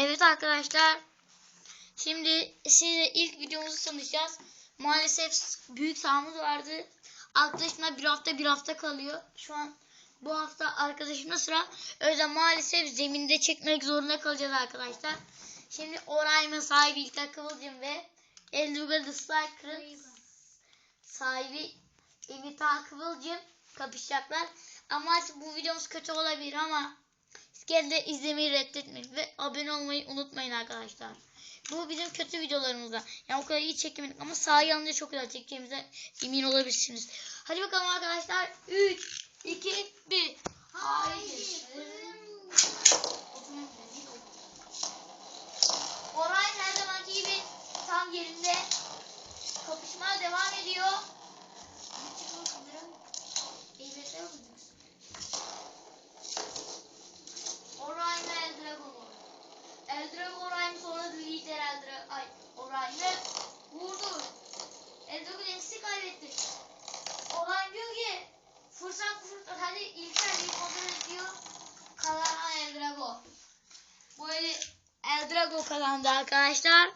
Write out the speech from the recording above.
Evet arkadaşlar. Şimdi size ilk videomuzu tanışacağız. Maalesef büyük sahamız vardı. Arkadaşımla bir hafta bir hafta kalıyor. Şu an bu hafta arkadaşımda sıra. Yüzden maalesef zeminde çekmek zorunda kalacağız arkadaşlar. Şimdi Oray'ın sahibi İlker Kıvılcım ve Elduga The Stalker'ın sahibi Evita Kıvılcım kapışacaklar. Ama bu videomuz kötü olabilir ama de izlemeyi reddetmeyin ve abone olmayı unutmayın arkadaşlar. Bu bizim kötü videolarımızda. Yani o kadar iyi çekemedik ama sağ yanınca çok güzel çekeceğimize emin olabilirsiniz. Hadi bakalım arkadaşlar. 3, 2, 1. Haydi. Oray her zamanki gibi tam yerinde kapışma devam ediyor. İlker bir kontrol ediyor. Kazanan Eldragon. Bu eli Eldragon kazandı arkadaşlar.